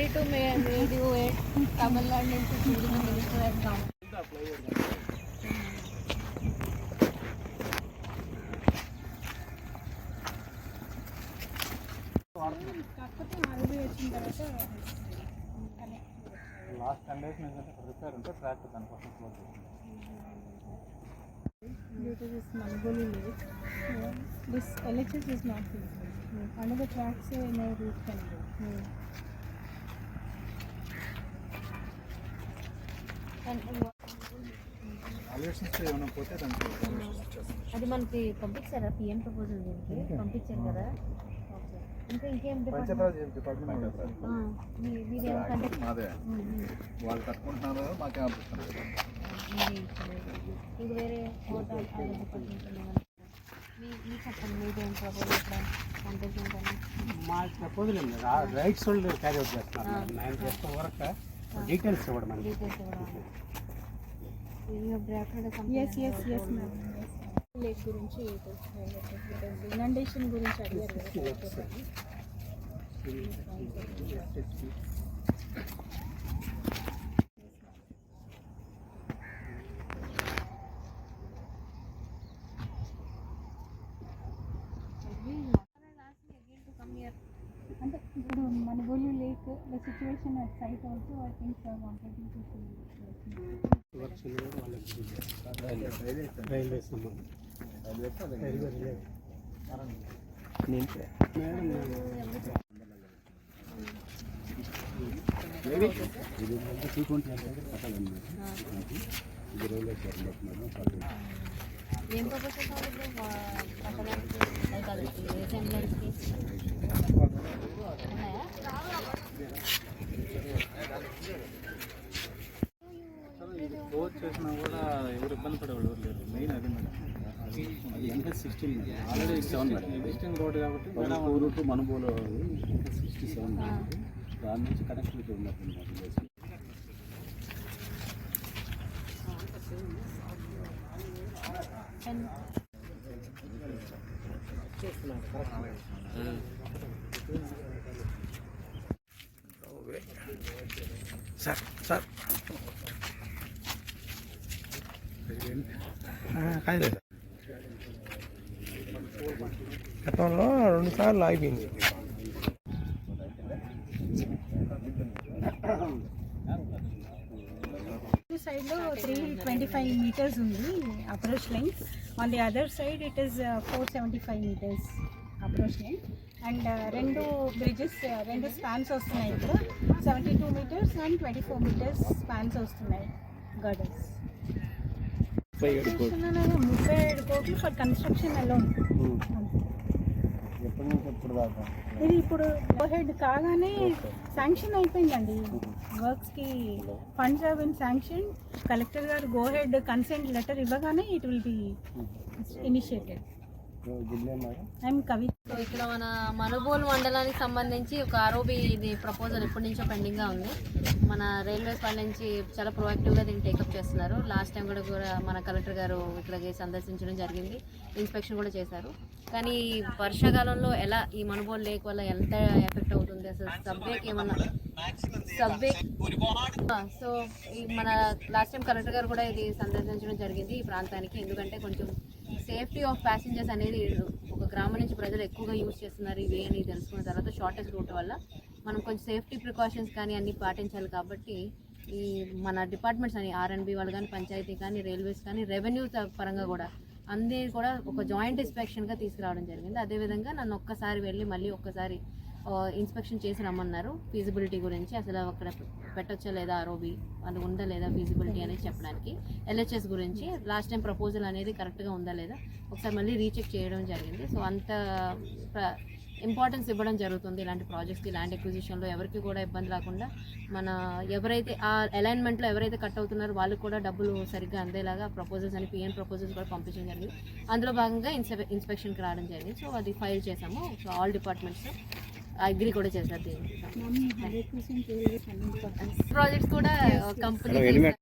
To May radio Tamil Nadu నుంచి tourism minister వెళ్తాం కాకపోతే ఆరోగ్య వచ్చిన తర్వాత లాస్ట్ టెన్ డేస్ నుంచి ఇక్కడ రిపేర్ ఉంటే ట్రాక్ దానికోసం క్లోజ్ చేసింది due to this Malgoli lake, uh, this LHS is not feasible. Another tracks uh, అది మనకి పంపించారా? పిఎం ప్రపోజల్ దీనికి? పంపించారు కదా. ఇంకా ఇంకేం డిపార్ట్మెంట్ మాదే. వాళ్ళు కట్టుకుంటున్నారు మాకే అనిపిస్తుంది ఇది వేరే హోటల్ మీ ప్రపోజల్ రైట్స్ వాళ్ళు క్యారీ అవుట్ చేస్తున్నారు. నేను చేస్తున్న వరకు డీటెయిల్స్ ఇవ్వడం మనకి yes yes yes ma'am lake గురించి ఇనండేషన్ గురించి అడిగారు రైల్వే రిలేటెడ్. మేడం ఇది టూ ట్వంటీ కట్టాలండి ఇది రైల్వే గవర్నమెంట్ మేడం ఏం ఉన్నాయా చేసినా కూడా ఎవరు ఇబ్బంది పడేవాళ్ళు ఎవరు లేరు. మెయిన్ అది మేడం. అది NH sixteen already seven existing road కాబట్టి మేడం ఊరు టు మనుబోలు సిక్స్టీ సెవెన్ దాని నుంచి కనెక్టివిటీ ఉన్నట్టుంది మాకు సార్ సార్. కాదు గతంలో రెండు సార్లు ఆగిపోయింది సైడ్లో త్రీ ట్వంటీ ఫైవ్ మీటర్స్ ఉంది approach length on the other side it is four seventy five metres approach length and రెండు బ్రిడ్జెస్ రెండు స్పాన్స్ వస్తున్నాయి ఇక్కడ. Seventy two metres and twenty four metres spans వస్తున్నాయి గర్డర్స్ ముప్పై ఏడు కోట్లు ఫర్ కన్స్ట్రక్షన్ అలోన్ ఎప్పటి నుంచి ఎప్పుడు దాకా? ఇది ఇప్పుడు హెడ్ కాగానే శాంక్షన్ అయిపోయిందండి. వర్క్స్కి funds have been sanction collector గారు గో హెడ్ కన్సెంట్ లెటర్ ఇవ్వగానే it will be initiated so ఇక్కడ మన మనుబోలు మండలానికి సంబంధించి ఒక ఆరోబి ఇది ప్రపోజల్ ఎప్పటి నుంచో పెండింగ్గా ఉంది. మన రైల్వేస్ వాళ్ళ నుంచి చాలా ప్రొయాక్టివ్గా దీన్ని టేకప్ చేస్తున్నారు. లాస్ట్ టైం కూడా కూడా మన కలెక్టర్ గారు ఇక్కడికి సందర్శించడం జరిగింది. ఇన్స్పెక్షన్ కూడా చేశారు. కానీ వర్షాకాలంలో ఎలా ఈ మనుబోలు లేక్ వల్ల ఎంత ఎఫెక్ట్ అవుతుంది? అసలు సబ్వేకి ఏమన్నా సబ్వే సో ఈ మన లాస్ట్ టైం కలెక్టర్ గారు కూడా ఇది సందర్శించడం జరిగింది ఈ ప్రాంతానికి. ఎందుకంటే కొంచెం సేఫ్టీ ఆఫ్ ప్యాసింజర్స్ అనేది ఒక గ్రామం నుంచి ప్రజలు ఎక్కువగా యూజ్ చేస్తున్నారు ఇవి అని తెలుసుకున్న తర్వాత షార్టెస్ట్ రూట్ వల్ల మనం కొంచెం సేఫ్టీ ప్రికాషన్స్ కానీ అన్నీ పాటించాలి కాబట్టి ఈ మన డిపార్ట్మెంట్స్ అని ఆర్ఎన్బి వాళ్ళు కానీ పంచాయతీ కానీ రైల్వేస్ కానీ రెవెన్యూ పరంగా కూడా అన్నీ కూడా ఒక జాయింట్ ఇన్స్పెక్షన్గా తీసుకురావడం జరిగింది. అదేవిధంగా నన్ను ఒక్కసారి వెళ్ళి మళ్ళీ ఒక్కసారి ఇన్స్పెక్షన్ చేసి రమ్మన్నారు. ఫీజిబిలిటీ గురించి అసలు అక్కడ పెట్టొచ్చా లేదా ఆరోబి అది ఉందా లేదా ఫీజిబిలిటీ అనేది చెప్పడానికి. ఎల్హెచ్ఎస్ గురించి లాస్ట్ టైం ప్రపోజల్ అనేది కరెక్ట్గా ఉందా లేదా ఒకసారి మళ్ళీ రీచెక్ చేయడం జరిగింది. సో అంత ఇంపార్టెన్స్ ఇవ్వడం జరుగుతుంది ఇలాంటి ప్రాజెక్ట్స్కి ల్యాండ్ ఎక్విజిషన్లో ఎవరికి కూడా ఇబ్బంది రాకుండా మన ఎవరైతే ఆ అలైన్మెంట్లో ఎవరైతే కట్ అవుతున్నారో వాళ్ళకి కూడా డబ్బులు సరిగ్గా అందేలాగా ప్రపోజల్స్ అని పిఎన్ ప్రపోజల్స్ కూడా పంపించడం జరిగింది. అందులో భాగంగా ఇన్స్పె ఇన్స్పెక్షన్కి రావడం జరిగింది. సో అది ఫైల్ చేసాము సో ఆల్ డిపార్ట్మెంట్స్ అగ్రి కూడా చేశారు దీనికి ప్రాజెక్ట్స్ కూడా కంపెనీ